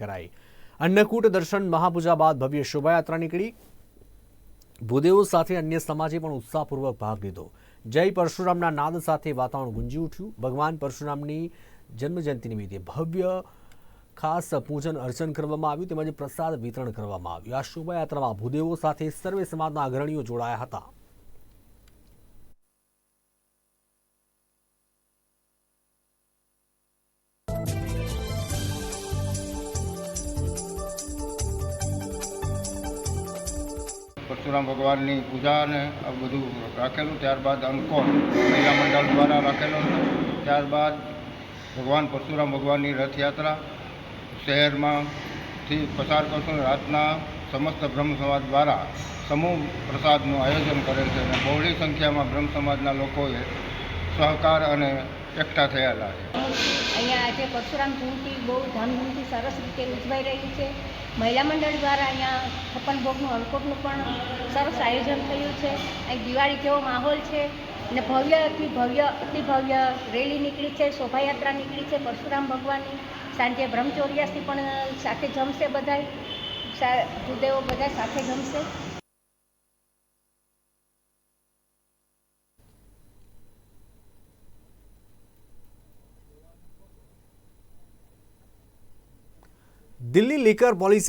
કરાઈ. અન્નકૂટ દર્શન મહાપૂજા બાદ ભવ્ય શોભાયાત્રા નીકળી. ભૂદેવો સાથે અન્ય સમાજે પણ ઉત્સાહપૂર્વક ભાગ લીધો. જય પરશુરામના નાદ સાથે વાતાવરણ ગુંજી ઉઠ્યું. ભગવાન પરશુરામની જન્મજયંતિ નિમિત્તે ભવ્ય ખાસ પૂજન અર્ચન કરવામાં આવ્યું. તેમજ પ્રસાદ વિતરણ કરવામાં આવ્યું. આ શોભાયાત્રામાં ભૂદેવો સાથે સર્વે સમાજના અગ્રણીઓ જોડાયા હતા. પરશુરામ ભગવાનની પૂજા અને બધું રાખેલું, ત્યારબાદ અંકોર મહિલા મંડળ દ્વારા રાખેલો ત્યારબાદ ભગવાન પરશુરામ ભગવાનની રથયાત્રા શહેરમાંથી પસાર કરશું રાતના સમસ્ત બ્રહ્મ સમાજ દ્વારા સમૂહ પ્રસાદનું આયોજન કરેલ છે અને બહોળી સંખ્યામાં બ્રહ્મ સમાજના લોકોએ સહકાર અને એકઠા થયેલા છે. અહીંયા આજે પરશુરામ જયંતિ બહુ ધામધૂમથી સરસ રીતે ઉજવાઈ રહી છે. મહિલા મંડળ દ્વારા અહીંયા છપ્પન ભોગનું અન્નકૂટનું પણ સરસ આયોજન થયું છે. અહીં દિવાળી જેવો માહોલ છે ને ભવ્ય અતિ ભવ્ય અતિ ભવ્ય રેલી નીકળી છે, શોભાયાત્રા નીકળી છે પરશુરામ ભગવાનની. સાંજે બ્રહ્મચોર્યાસી પણ સાથે જમશે બધાય. ભૂદેવો બધા સાથે જમશે. Delhi liquor policy